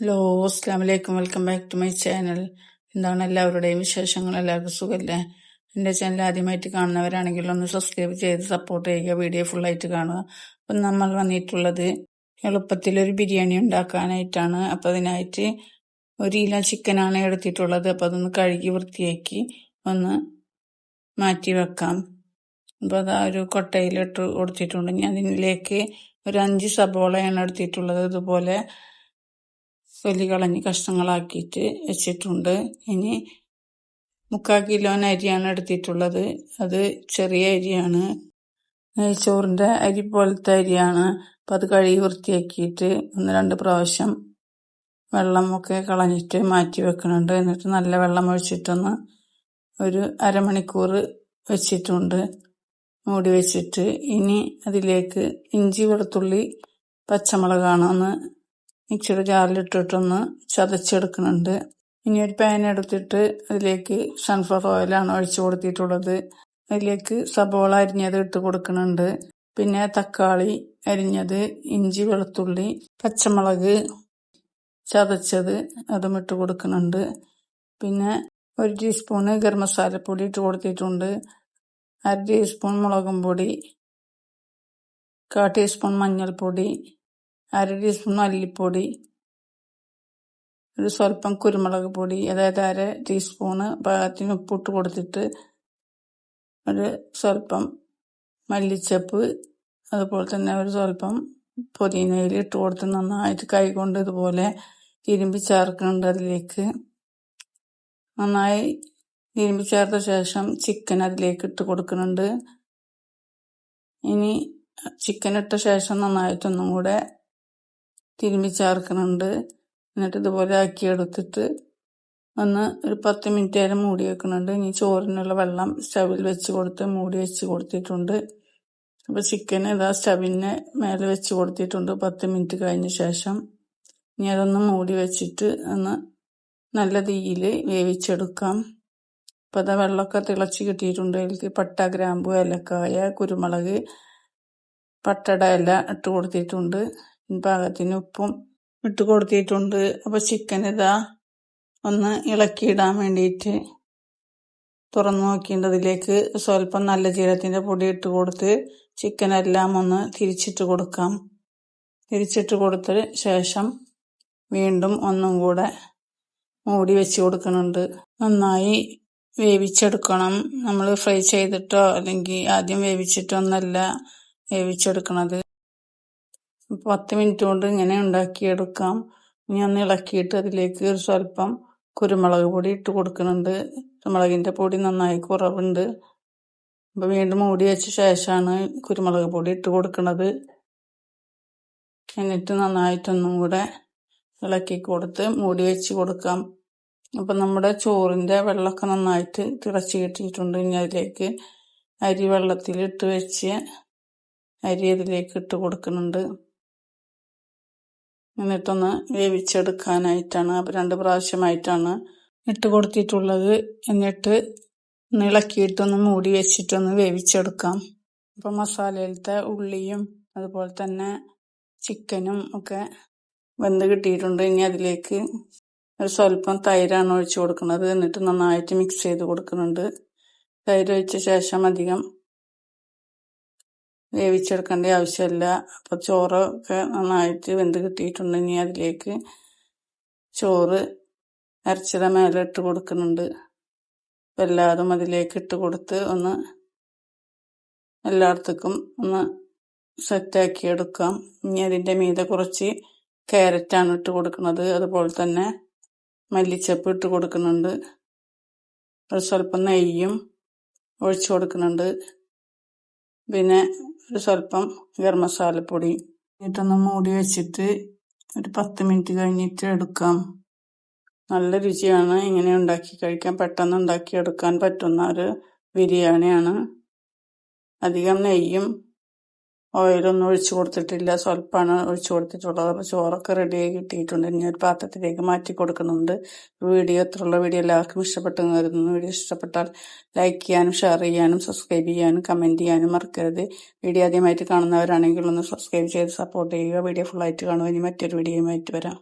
Hello അസ്ലാം വലൈക്കും welcome back to my channel. എന്താണ് എല്ലാവരുടെയും വിശേഷങ്ങൾ? എല്ലാവർക്കും സുഖമല്ലേ എന്റെ ചാനൽ ആദ്യമായിട്ട് കാണുന്നവരാണെങ്കിൽ ഒന്ന് സബ്സ്ക്രൈബ് ചെയ്ത് സപ്പോർട്ട് ചെയ്യുക വീഡിയോ ഫുള്ളായിട്ട് കാണുക. അപ്പം നമ്മൾ വന്നിട്ടുള്ളത് എളുപ്പത്തിൽ ഒരു ബിരിയാണി ഉണ്ടാക്കാനായിട്ടാണ്. അപ്പം അതിനായിട്ട് ഒരു ഇല ചിക്കനാണ് എടുത്തിട്ടുള്ളത്. അപ്പം അതൊന്ന് കഴുകി വൃത്തിയാക്കി ഒന്ന് മാറ്റി വെക്കാം. അപ്പോൾ അത് ആ ഒരു കൊട്ടയിലിട്ട് കൊടുത്തിട്ടുണ്ട്. ഞാൻ അതിലേക്ക് ഒരു അഞ്ച് സബോളയാണ് എടുത്തിട്ടുള്ളത്. ഇതുപോലെ തൊലി കളഞ്ഞ് കഷ്ണങ്ങളാക്കിയിട്ട് വെച്ചിട്ടുണ്ട്. ഇനി മുക്കാൽ കിലോന് അരിയാണ് എടുത്തിട്ടുള്ളത്. അത് ചെറിയ അരിയാണ്. നെയ്ച്ചോറിന്റെ അരി പോലത്തെ അരിയാണ്. അപ്പം അത് കഴുകി വൃത്തിയാക്കിയിട്ട് ഒന്ന് രണ്ട് പ്രാവശ്യം വെള്ളമൊക്കെ കളഞ്ഞിട്ട് മാറ്റി വെക്കുന്നുണ്ട് എന്നിട്ട് നല്ല വെള്ളം ഒഴിച്ചിട്ടൊന്ന് ഒരു അരമണിക്കൂർ വെച്ചിട്ടുണ്ട്. മൂടി വെച്ചിട്ട് ഇനി അതിലേക്ക് ഇഞ്ചി വെളുത്തുള്ളി പച്ചമുളകാണ് ഒന്ന് മിക്സിയുടെ ജാറിലിട്ടിട്ടൊന്ന് ചതച്ചെടുക്കുന്നുണ്ട്. ഇനി ഒരു പാൻ എടുത്തിട്ട് അതിലേക്ക് സൺഫ്ലവർ ഓയിലാണ് ഒഴിച്ചു കൊടുത്തിട്ടുള്ളത്. അതിലേക്ക് സബോള അരിഞ്ഞത് ഇട്ട് കൊടുക്കുന്നുണ്ട്. പിന്നെ തക്കാളി അരിഞ്ഞത് ഇഞ്ചി വെളുത്തുള്ളി പച്ചമുളക് ചതച്ചത് അതും ഇട്ട് കൊടുക്കുന്നുണ്ട്. പിന്നെ ഒരു ടീസ്പൂണ് ഗരം മസാലപ്പൊടി ഇട്ട് കൊടുത്തിട്ടുണ്ട്. അര ടീസ്പൂൺ മുളകും പൊടി കാ ടീസ്പൂൺ മഞ്ഞൾപ്പൊടി അര ടീസ്പൂൺ മല്ലിപ്പൊടി ഒരു സ്വല്പം കുരുമുളക് പൊടി അതായത് അര ടീസ്പൂണ് പാകത്തിന് ഉപ്പിട്ട് കൊടുത്തിട്ട് ഒരു സ്വല്പം മല്ലിച്ചപ്പ് അതുപോലെ തന്നെ ഒരു സ്വല്പം പൊതിനയിൽ ഇട്ട് കൊടുത്ത് നന്നായിട്ട് കൈകൊണ്ട് ഇതുപോലെ തിരുമ്പി ചേർക്കുന്നുണ്ട് അതിലേക്ക്. നന്നായി തിരുമ്പി ചേർത്ത ശേഷം ചിക്കൻ അതിലേക്ക് ഇട്ട് കൊടുക്കുന്നുണ്ട് ഇനി ചിക്കൻ ഇട്ട ശേഷം നന്നായിട്ടൊന്നും കൂടെ തിരുമ്മി ചേർക്കുന്നുണ്ട് എന്നിട്ട് ഇതുപോലെ ആക്കി എടുത്തിട്ട് ഒന്ന് ഒരു പത്ത് മിനിറ്റ് നേരം മൂടി വെക്കുന്നുണ്ട്. ഇനി ചോറിനുള്ള വെള്ളം സ്റ്റവിൽ വെച്ച് കൊടുത്ത് മൂടി വെച്ച് കൊടുത്തിട്ടുണ്ട്. അപ്പോൾ ചിക്കൻ ഇതാ സ്റ്റവിന് മേലെ വെച്ച് കൊടുത്തിട്ടുണ്ട് പത്ത് മിനിറ്റ് കഴിഞ്ഞ ശേഷം. ഇനി അതൊന്ന് മൂടി വെച്ചിട്ട് ഒന്ന് നല്ല തീയിൽ വേവിച്ചെടുക്കാം. അപ്പോൾ അതാ വെള്ളമൊക്കെ തിളച്ച് കിട്ടിയിട്ടുണ്ട്. അതിലേക്ക് പട്ട ഗ്രാമ്പു ഏലക്കായ കുരുമുളക് പട്ടട ഇല ഇട്ട് കൊടുത്തിട്ടുണ്ട്. പാകത്തിന് ഉപ്പും ഇട്ട് കൊടുത്തിട്ടുണ്ട്. അപ്പോൾ ചിക്കൻ ഇതാ ഒന്ന് ഇളക്കിയിടാൻ വേണ്ടിയിട്ട് തുറന്നു നോക്കിയിട്ട് അതിലേക്ക് സ്വല്പം നല്ല ജീരകത്തിന്റെ പൊടി ഇട്ട് കൊടുത്ത് ചിക്കൻ എല്ലാം ഒന്ന് തിരിച്ചിട്ട് കൊടുക്കാം. തിരിച്ചിട്ട് കൊടുത്ത ശേഷം വീണ്ടും ഒന്നും കൂടെ മൂടി വെച്ച് കൊടുക്കുന്നുണ്ട്. നന്നായി വേവിച്ചെടുക്കണം. നമ്മൾ ഫ്രൈ ചെയ്തിട്ടോ അല്ലെങ്കിൽ ആദ്യം വേവിച്ചിട്ടോ ഒന്നല്ല വേവിച്ചെടുക്കണത്. പത്ത് മിനിറ്റ് കൊണ്ട് ഇങ്ങനെ ഉണ്ടാക്കിയെടുക്കാം. ഇനി ഒന്ന് ഇളക്കിയിട്ട് അതിലേക്ക് ഒരു സ്വല്പം കുരുമുളക് പൊടി ഇട്ട് കൊടുക്കുന്നുണ്ട്. കുരുമുളകിന്റെ പൊടി നന്നായി കുറവുണ്ട്. അപ്പോൾ വീണ്ടും മൂടി വെച്ച ശേഷമാണ് കുരുമുളക് പൊടി ഇട്ട് കൊടുക്കുന്നത്. എന്നിട്ട് നന്നായിട്ടൊന്നും കൂടെ ഇളക്കി കൊടുത്ത് മൂടി വെച്ച് കൊടുക്കാം. അപ്പം നമ്മുടെ ചോറിന്റെ വെള്ളമൊക്കെ നന്നായിട്ട് തിളച്ച് കിട്ടിയിട്ടുണ്ട്. ഇനി അതിലേക്ക് അരി വെള്ളത്തിൽ ഇട്ട് വെച്ച് അരി അതിലേക്ക് ഇട്ട് കൊടുക്കുന്നുണ്ട്. എന്നിട്ടൊന്ന് വേവിച്ചെടുക്കാനായിട്ടാണ് അപ്പോൾ രണ്ട് പ്രാവശ്യമായിട്ടാണ് ഇട്ട് കൊടുത്തിട്ടുള്ളത്. എന്നിട്ട് ഇളക്കിയിട്ടൊന്ന് മൂടി വെച്ചിട്ടൊന്ന് വേവിച്ചെടുക്കാം. അപ്പോൾ മസാലയിലത്തെ ഉള്ളിയും അതുപോലെ തന്നെ ചിക്കനും ഒക്കെ വെന്ത് കിട്ടിയിട്ടുണ്ട്. ഇനി അതിലേക്ക് ഒരു സ്വല്പം തൈരാണ് ഒഴിച്ചു കൊടുക്കുന്നത്. എന്നിട്ട് നന്നായിട്ട് മിക്സ് ചെയ്ത് കൊടുക്കുന്നുണ്ട്. തൈര് ഒഴിച്ച ശേഷം അധികം വേവിച്ചെടുക്കേണ്ട ആവശ്യമില്ല. അപ്പോൾ ചോറൊക്കെ നന്നായിട്ട് വെന്ത് കിട്ടിയിട്ടുണ്ടെങ്കിൽ അതിലേക്ക് ചോറ് അരച്ചത മേലെ ഇട്ട് കൊടുക്കുന്നുണ്ട്. എല്ലാതും അതിലേക്ക് ഇട്ട് കൊടുത്ത് ഒന്ന് എല്ലായിടത്തേക്കും ഒന്ന് സെറ്റാക്കി എടുക്കാം. ഇനി അതിന്റെ മീതെ കുറച്ച് ക്യാരറ്റാണ് ഇട്ട് കൊടുക്കുന്നത്. അതുപോലെ തന്നെ മല്ലിച്ചപ്പ് ഇട്ട് കൊടുക്കുന്നുണ്ട്. ഒരു സ്വല്പം നെയ്യും ഒഴിച്ചു കൊടുക്കുന്നുണ്ട്. പിന്നെ ഒരു സ്വല്പം ഗരം മസാലപ്പൊടി. എന്നിട്ടൊന്ന് മൂടി വെച്ചിട്ട് ഒരു പത്ത് മിനിറ്റ് കഴിഞ്ഞിട്ട് എടുക്കാം. നല്ല രുചിയാണ്. ഇങ്ങനെ ഉണ്ടാക്കി കഴിക്കാൻ പെട്ടെന്ന് ഉണ്ടാക്കി എടുക്കാൻ പറ്റുന്ന ഒരു ബിരിയാണിയാണ്. അധികം നെയ്യും ഓയിലൊന്നും ഒഴിച്ചു കൊടുത്തിട്ടില്ല. സ്വല്പമാണ് ഒഴിച്ചു കൊടുത്തിട്ടുള്ളത്. അപ്പോൾ ചോറൊക്കെ റെഡിയായി കിട്ടിയിട്ടുണ്ട്. ഇനി ഒരു പാത്രത്തിലേക്ക് മാറ്റി കൊടുക്കുന്നുണ്ട്. വീഡിയോ എത്രയുള്ള വീഡിയോ എല്ലാവർക്കും ഇഷ്ടപ്പെട്ടു കരുതുന്നു. വീഡിയോ ഇഷ്ടപ്പെട്ടാൽ ലൈക്ക് ചെയ്യാനും ഷെയർ ചെയ്യാനും സബ്സ്ക്രൈബ് ചെയ്യാനും കമന്റ് ചെയ്യാനും മറക്കരുത്. വീഡിയോ ആദ്യമായിട്ട് കാണുന്നവരാണെങ്കിൽ ഒന്ന് സബ്സ്ക്രൈബ് ചെയ്ത് സപ്പോർട്ട് ചെയ്യുക. വീഡിയോ ഫുള്ളായിട്ട് കാണുക. ഇനി മറ്റൊരു വീഡിയോയുമായിട്ട് വരാം.